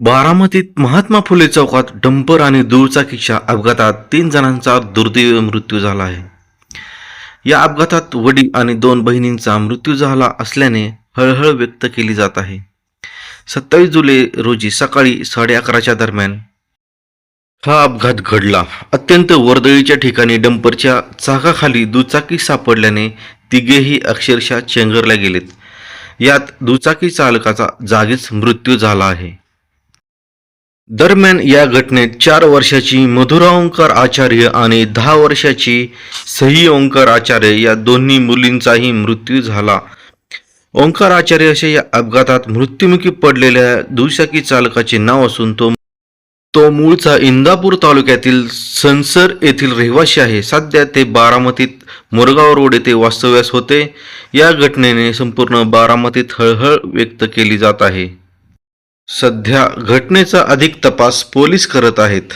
बारामतीत महात्मा फुले चौकात डंपर आणि दुचाकीच्या अपघातात तीन जणांचा दुर्दैवी मृत्यू झाला आहे. या अपघातात वडील आणि दोन बहिणींचा मृत्यू झाला असल्याने हळहळ व्यक्त केली जात आहे. सत्तावीस जुलै रोजी सकाळी साडे अकराच्या दरम्यान हा अपघात घडला. अत्यंत वर्दळीच्या ठिकाणी डंपरच्या चाकाखाली दुचाकी सापडल्याने तिघेही अक्षरशः चेंगरल्या गेलेत. यात दुचाकी चालकाचा जागीच मृत्यू झाला आहे. दरम्यान या घटनेत चार वर्षाची मधुरा ओंकार आचार्य आणि दहा वर्षाची सही ओंकार आचार्य या दोन्ही मुलींचाही मृत्यू झाला. ओंकार आचार्य असे या अपघातात मृत्युमुखी पडलेल्या दुचाकी चालकाचे नाव असून तो तो मूळचा इंदापूर तालुक्यातील सनसर येथील रहिवासी आहे. सध्या ते बारामतीत मोरगाव रोड येथे वास्तव्यास होते. या घटनेने संपूर्ण बारामतीत हळहळ व्यक्त केली जात आहे. सध्या घटनेचा अधिक तपास पोलीस करत आहेत.